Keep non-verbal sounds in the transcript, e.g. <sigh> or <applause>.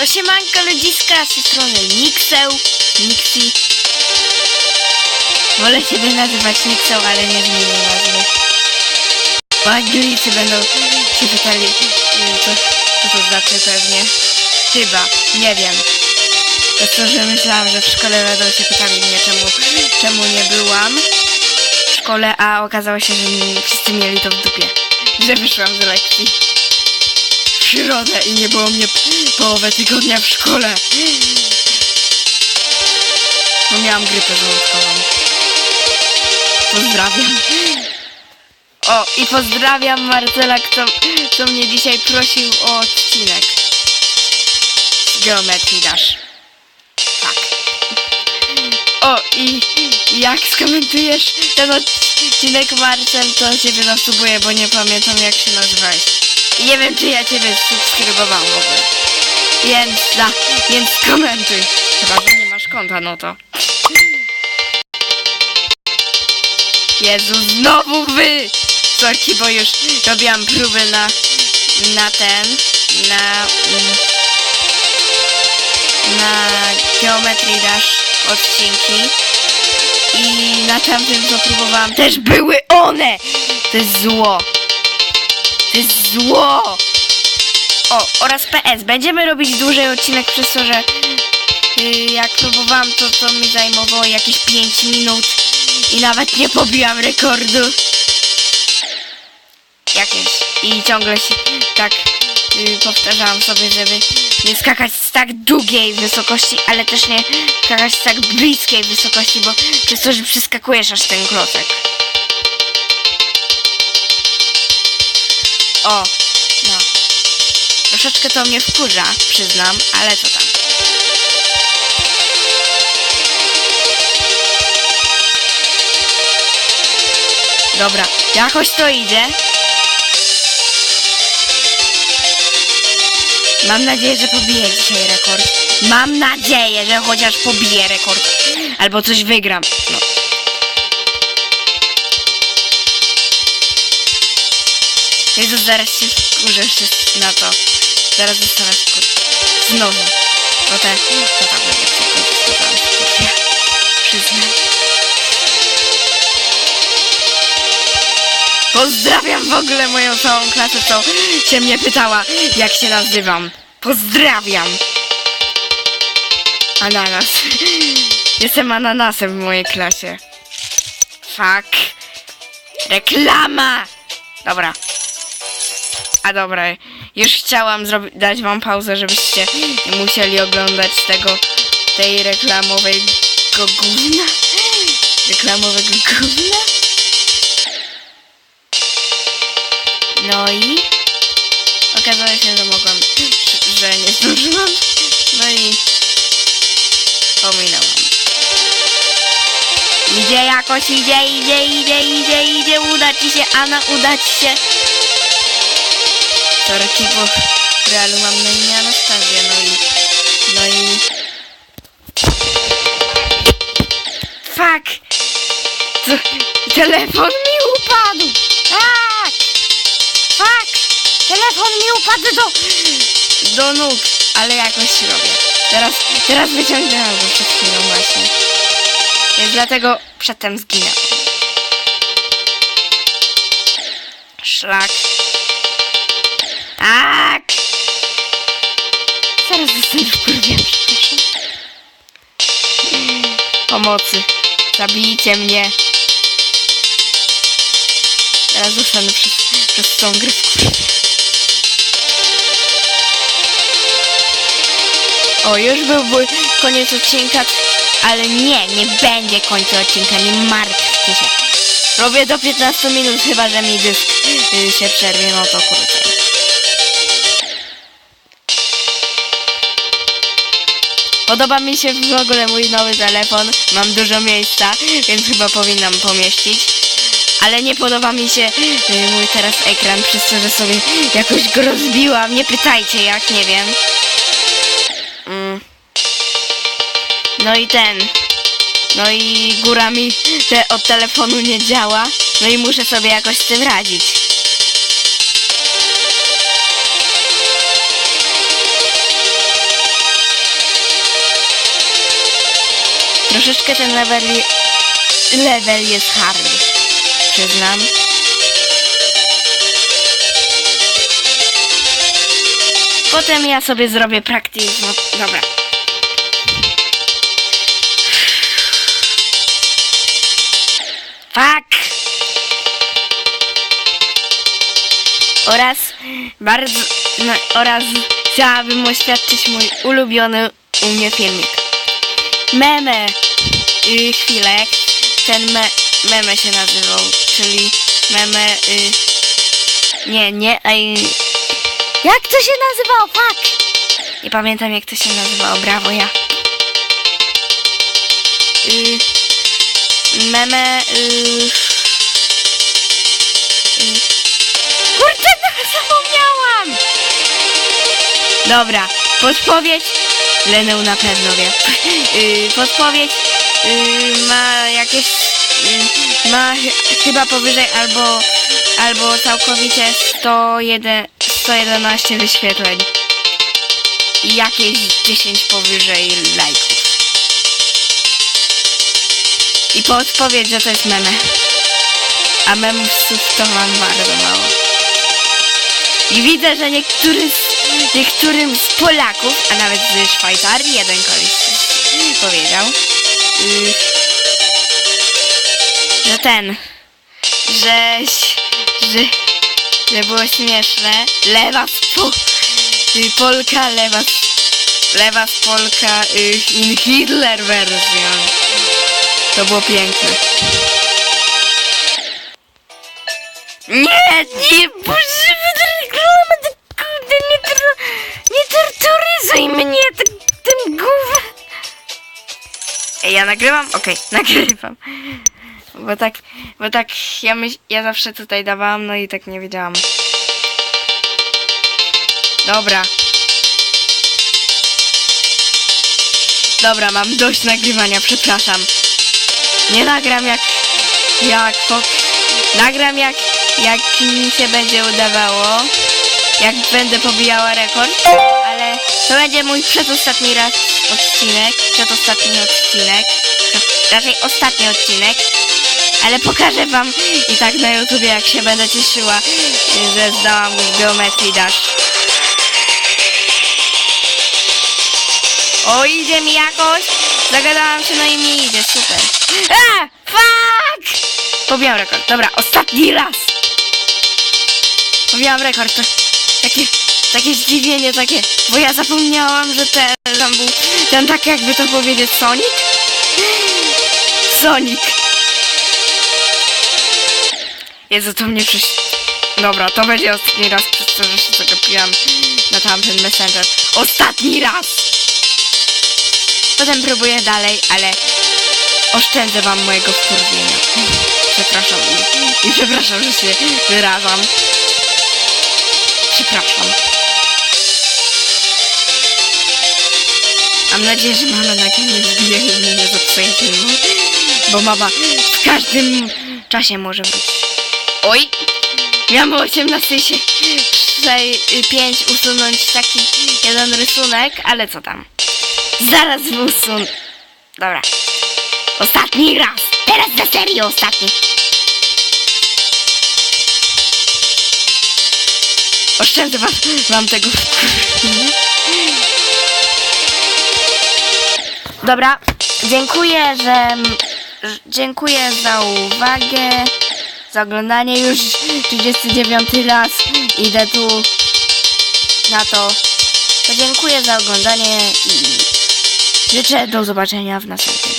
To siemanko ludziska, z strony Nixeł, Nixi. Wolę siebie nazywać Nixeł, ale nie zmienię nazwy. Bo Anglicy będą się pytali, y, co, co to znaczy pewnie. Chyba, nie wiem. To to, że myślałam, że w szkole będą się pytali mnie, czemu, czemu nie byłam w szkole, a okazało się, że wszyscy mieli to w dupie. Że wyszłam z lekcji środę i nie było mnie połowę tygodnia w szkole. No miałam grypę żołądkową. Pozdrawiam. O, i pozdrawiam Marcela, kto, kto mnie dzisiaj prosił o odcinek. Geometrii dasz. Tak. O, i i jak skomentujesz ten odcinek Marcel, to ciebie zasubuję, bo nie pamiętam jak się nazywałeś. Nie wiem, czy ja ciebie subskrybowałam w ogóle. Więc, da, więc komentuj. Chyba, że nie masz konta, no to. Jezu, znowu wy! Sorki, bo już robiłam próby na, na ten, na, mm, na Geometry Dash odcinki. I na tamtym, co próbowałam, też były one! To jest zło. To jest zło! O, oraz PS. Będziemy robić dłużej odcinek przez to, że yy, jak próbowałam, to to mi zajmowało jakieś 5 minut i nawet nie pobiłam rekordu. Jakieś. I ciągle się tak yy, powtarzałam sobie, żeby nie skakać z tak długiej wysokości, ale też nie skakać z tak bliskiej wysokości, bo przez to, że przeskakujesz aż ten klocek. O, no. Troszeczkę to mnie wkurza, przyznam, ale co tam. Dobra, jakoś to idzie. Mam nadzieję, że pobiję dzisiaj rekord. Mam nadzieję, że chociaż pobiję rekord. Albo coś wygram. No. Jezu, zaraz się wkurzę wszyscy na to. Zaraz zostanę wkur... Znowu. No te... To tak będzie przekonywałam wkurwia. Przyznam. Pozdrawiam w ogóle moją całą klasę, co się mnie pytała, jak się nazywam. Pozdrawiam. Ananas. <laughs> Jestem ananasem w mojej klasie. Fuck. Reklama! Dobra. A dobra, już chciałam dać wam pauzę, żebyście musieli oglądać tego, tej reklamowego gówna. Reklamowego gówna. No i okazało się, że mogłam, że nie zdążyłam. No i pominęłam. Idzie jakoś, idzie, idzie, idzie, idzie, idzie, uda ci się, Ana, uda ci się. Sorki, bo w realu mam na imię Anastazja, no i, no i... Fuck! Co? Telefon mi upadł! Tak! Fuck! Telefon mi upadł do... do nóg, ale jakoś robię. Teraz, teraz wyciągnęłam go przed chwilą właśnie. Więc dlatego przedtem zginę. Szlak. Zaraz zostanę w kurwie, przepraszam. Pomocy. Zabijcie mnie. Teraz zostanę przez, przez tą grę. O, już byłby koniec odcinka, ale nie, nie będzie końca odcinka, nie martwcie się. Robię do 15 minut, chyba że mi dysk y, się przerwie, no to krócej. Podoba mi się w ogóle mój nowy telefon, mam dużo miejsca, więc chyba powinnam pomieścić. Ale nie podoba mi się y, mój teraz ekran, przez to, że sobie jakoś go rozbiłam. Nie pytajcie jak, nie wiem. Mm. No i ten. No i góra mi te od telefonu nie działa. No i muszę sobie jakoś z tym radzić. Troszeczkę ten level, level jest hard. Przyznam. Potem ja sobie zrobię practice. No, dobra. Fuck! Oraz bardzo no, oraz chciałabym oświadczyć mój ulubiony u mnie filmik. Meme y, chwilę, ten me, meme się nazywał, czyli meme y, nie, nie, ej, jak to się nazywało? Fuck! Nie pamiętam jak to się nazywało, brawo ja. Y, meme y, y, zapomniałam! Dobra, podpowiedź. Lenę na pewno wie. Yy, podpowiedź ma jakieś. Ma ch- chyba powyżej albo albo całkowicie 101, 111 wyświetleń. I jakieś 10 powyżej lajków. I podpowiedź, że to jest meme. A memów to mam bardzo mało. I widzę, że niektóry z, niektórym z Polaków, a nawet ze Szwajcarii, jeden koleś powiedział, że ten, że, że, że było śmieszne. Lewa z po, y, Polka, lewa z, lewa z Polka y, in Hitler wersją. To było piękne. Nie, nie, boże, kurde, nie, nie torturyzuj mnie tym, ja nagrywam? Okej, <laughs> nagrywam. Bo tak, bo tak, ja myśl, ja zawsze tutaj dawałam, no i tak nie wiedziałam. Dobra. Dobra, mam dość nagrywania, przepraszam. Nie nagram jak, jak, nagram jak, jak mi się będzie udawało, jak będę pobijała rekord, ale to będzie mój przedostatni raz odcinek, przedostatni odcinek, raczej ostatni odcinek, ale pokażę wam i tak na YouTubie, jak się będę cieszyła, że zdałam geometrii dash. O, idzie mi jakoś. Zagadałam się, no i mi idzie, super. A! Fuck! Pobijam rekord. Dobra, ostatni raz. Pobijam rekord. To takie, takie zdziwienie, takie, bo ja zapomniałam, że ten tam był, ten tak jakby to powiedzieć, Sonic? Sonic. Jezu, to mnie przyś... Dobra, to będzie ostatni raz, przez to, że się zagapiłam na tamten messenger. Ostatni raz! Potem próbuję dalej, ale oszczędzę wam mojego wkurwienia. Przepraszam i przepraszam, że się wyrażam. Przepraszam. Mam nadzieję, że mama na nie zbije i mnie nie zepsuje filmu. Bo mama w każdym czasie może wrócić. Oj! Miałam o 18 się 5 usunąć taki jeden rysunek, ale co tam? Zaraz usun... Dobra. Ostatni raz! Teraz za serio ostatni! Oszczędzę wam, wam tego Dobra, dziękuję, że... Dziękuję za uwagę, za oglądanie. Już 39 raz idę tu na to. To dziękuję za oglądanie i życzę do zobaczenia w następnym.